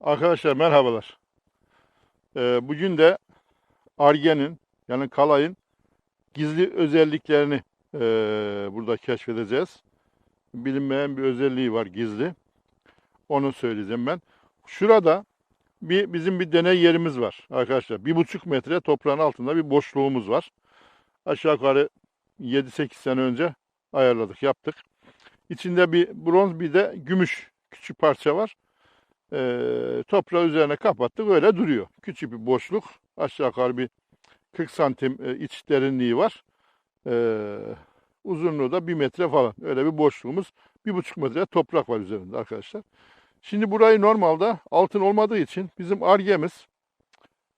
Arkadaşlar merhabalar. Ee, bugün de Arge'nin yani kalayın gizli özelliklerini e, burada keşfedeceğiz. Bilinmeyen bir özelliği var gizli. Onu söyleyeceğim ben. Şurada bir bizim bir deney yerimiz var arkadaşlar. Bir buçuk metre toprağın altında bir boşluğumuz var. Aşağı yukarı 7-8 sene önce ayarladık, yaptık. İçinde bir bronz bir de gümüş küçük parça var e, toprağı üzerine kapattık öyle duruyor. Küçük bir boşluk aşağı yukarı bir 40 santim e, iç derinliği var. E, uzunluğu da 1 metre falan öyle bir boşluğumuz. 1,5 metre toprak var üzerinde arkadaşlar. Şimdi burayı normalde altın olmadığı için bizim argemiz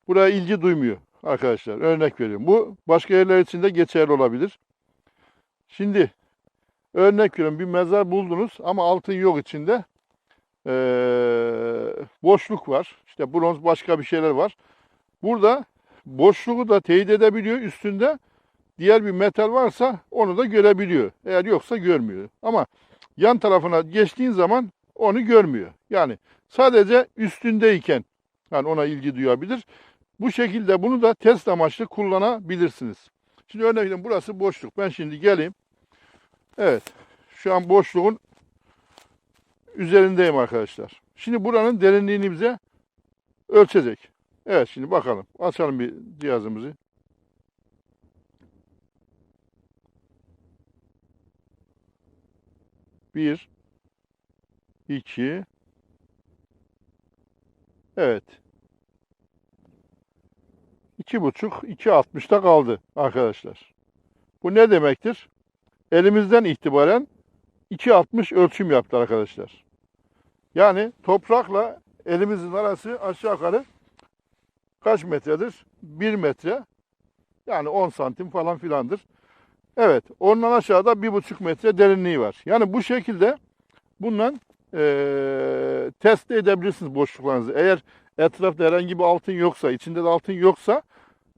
buraya ilgi duymuyor arkadaşlar. Örnek veriyorum. Bu başka yerler için de geçerli olabilir. Şimdi örnek veriyorum bir mezar buldunuz ama altın yok içinde. Ee, boşluk var. İşte bronz başka bir şeyler var. Burada boşluğu da teyit edebiliyor. Üstünde diğer bir metal varsa onu da görebiliyor. Eğer yoksa görmüyor. Ama yan tarafına geçtiğin zaman onu görmüyor. Yani sadece üstündeyken yani ona ilgi duyabilir. Bu şekilde bunu da test amaçlı kullanabilirsiniz. Şimdi veriyorum burası boşluk. Ben şimdi geleyim. Evet. Şu an boşluğun üzerindeyim arkadaşlar. Şimdi buranın derinliğini bize ölçecek. Evet şimdi bakalım. Açalım bir cihazımızı. Bir, iki, evet. İki buçuk, iki altmışta kaldı arkadaşlar. Bu ne demektir? Elimizden itibaren 2.60 ölçüm yaptı arkadaşlar. Yani toprakla elimizin arası aşağı yukarı kaç metredir? 1 metre. Yani 10 santim falan filandır. Evet. Ondan aşağıda 1,5 metre derinliği var. Yani bu şekilde bundan eee test edebilirsiniz boşluklarınızı. Eğer etrafta herhangi bir altın yoksa, içinde de altın yoksa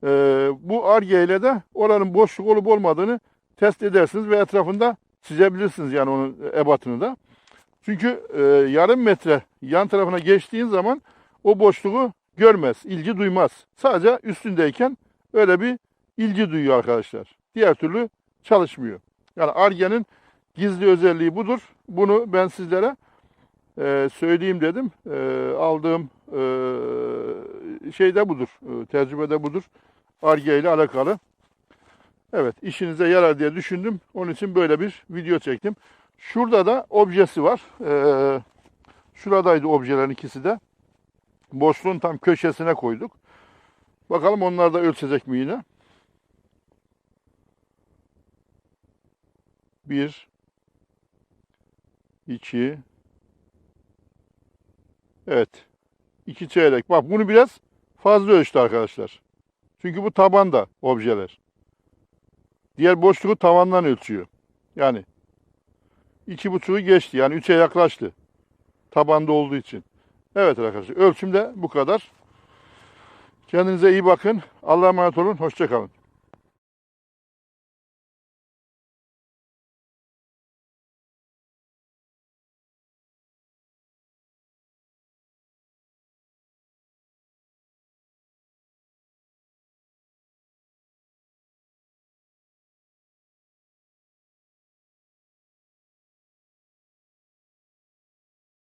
eee, bu arge ile de oranın boşluk olup olmadığını test edersiniz ve etrafında çizebilirsiniz yani onun ebatını da. Çünkü e, yarım metre yan tarafına geçtiğin zaman o boşluğu görmez, ilgi duymaz. Sadece üstündeyken öyle bir ilgi duyuyor arkadaşlar. Diğer türlü çalışmıyor. Yani Arge'nin gizli özelliği budur. Bunu ben sizlere e, söyleyeyim dedim. E, aldığım e, şey de budur, e, tecrübe de budur. Arge ile alakalı. Evet işinize yarar diye düşündüm. Onun için böyle bir video çektim. Şurada da objesi var. Ee, şuradaydı objelerin ikisi de. Boşluğun tam köşesine koyduk. Bakalım onlar da ölçecek mi yine? Bir, iki, evet, iki çeyrek. Bak bunu biraz fazla ölçtü arkadaşlar. Çünkü bu tabanda objeler. Diğer boşluğu tavandan ölçüyor. Yani iki buçuğu geçti. Yani üçe yaklaştı. Tabanda olduğu için. Evet arkadaşlar ölçüm de bu kadar. Kendinize iyi bakın. Allah'a emanet olun. Hoşçakalın.